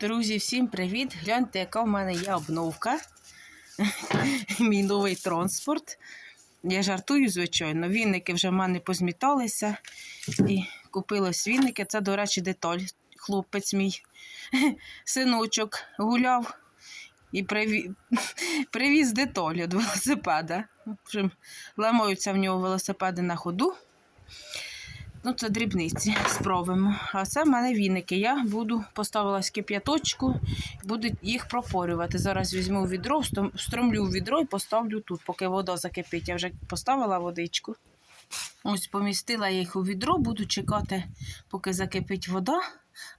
Друзі, всім привіт! Гляньте, яка в мене є обновка. Мій новий транспорт. Я жартую, звичайно. Вінники вже в мене позміталися. І купилось вінники. Це, до речі, деталь. Хлопець мій синочок гуляв і приві... привіз деталь від велосипеда. Ламаються в нього велосипеди на ходу. Ну, це дрібниці спробуємо. А це в мене віники. Я буду поставила кип'яточку, буду їх пропорювати. Зараз візьму відро, встромлю в відро і поставлю тут, поки вода закипить. Я вже поставила водичку. Ось помістила їх у відро, буду чекати, поки закипить вода.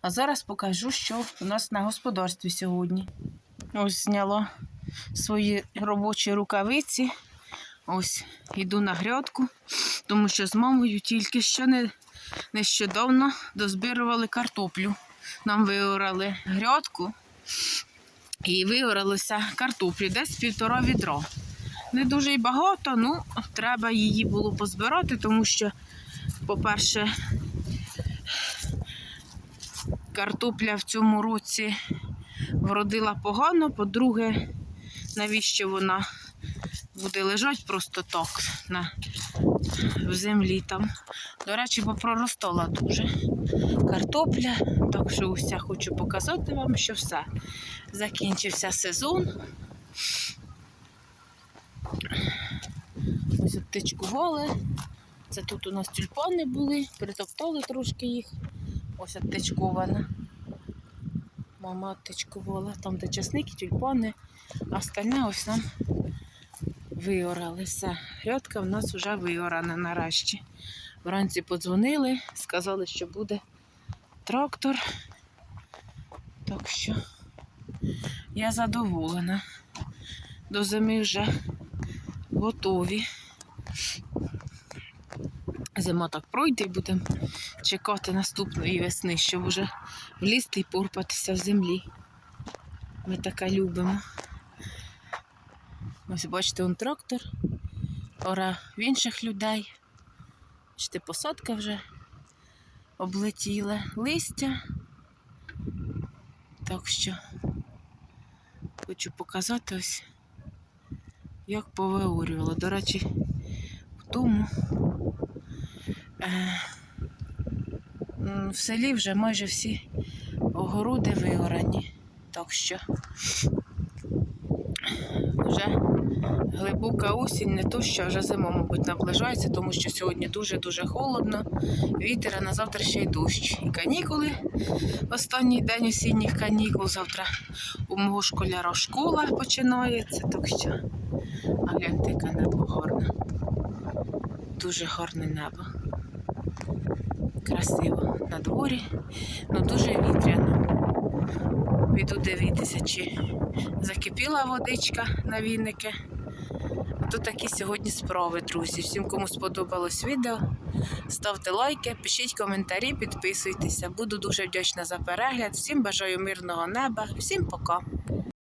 А зараз покажу, що у нас на господарстві сьогодні. Ось зняла свої робочі рукавиці. Ось йду на грядку, тому що з мамою тільки що не, нещодавно дозбирували картоплю. Нам виорали грядку і виоралося картоплі десь півтора відра. Не дуже й багато, ну треба її було позбирати, тому що, по-перше, картопля в цьому році вродила погано, по-друге, навіщо вона буде лежати просто так на, в землі там. До речі, попроростала дуже картопля. Так що ось я хочу показати вам, що все. Закінчився сезон. Ось обтичкували. Це тут у нас тюльпани були, притоптали трошки їх. Ось обтичкована. Мама обтичкувала. Там де часники, тюльпани, а остальне ось нам виорали. Все. Грядка в нас вже виорана нарешті. Вранці подзвонили, сказали, що буде трактор. Так що я задоволена. До зими вже готові. Зима так пройде і будемо чекати наступної весни, щоб вже влізти і порпатися в землі. Ми таке любимо. Ось бачите, он трактор, ора в інших людей. Бачите, посадка вже облетіла листя. Так що хочу показати ось, як повиорювало. До речі, в тому е, в селі вже майже всі огороди виорані. Так що глибока осінь, не то, що вже зима, мабуть, наближається, тому що сьогодні дуже-дуже холодно, вітер, а на завтра ще й дощ. І канікули, останній день осінніх канікул. Завтра у мого школяра школа починається, так що а гляньте, яке небо гарне. Дуже гарне небо. Красиво на дворі, ну дуже вітряно. Піду дивитися, чи закипіла водичка на вінники. Ото такі сьогодні справи, друзі. Всім, кому сподобалось відео, ставте лайки, пишіть коментарі, підписуйтеся. Буду дуже вдячна за перегляд. Всім бажаю мирного неба, всім пока.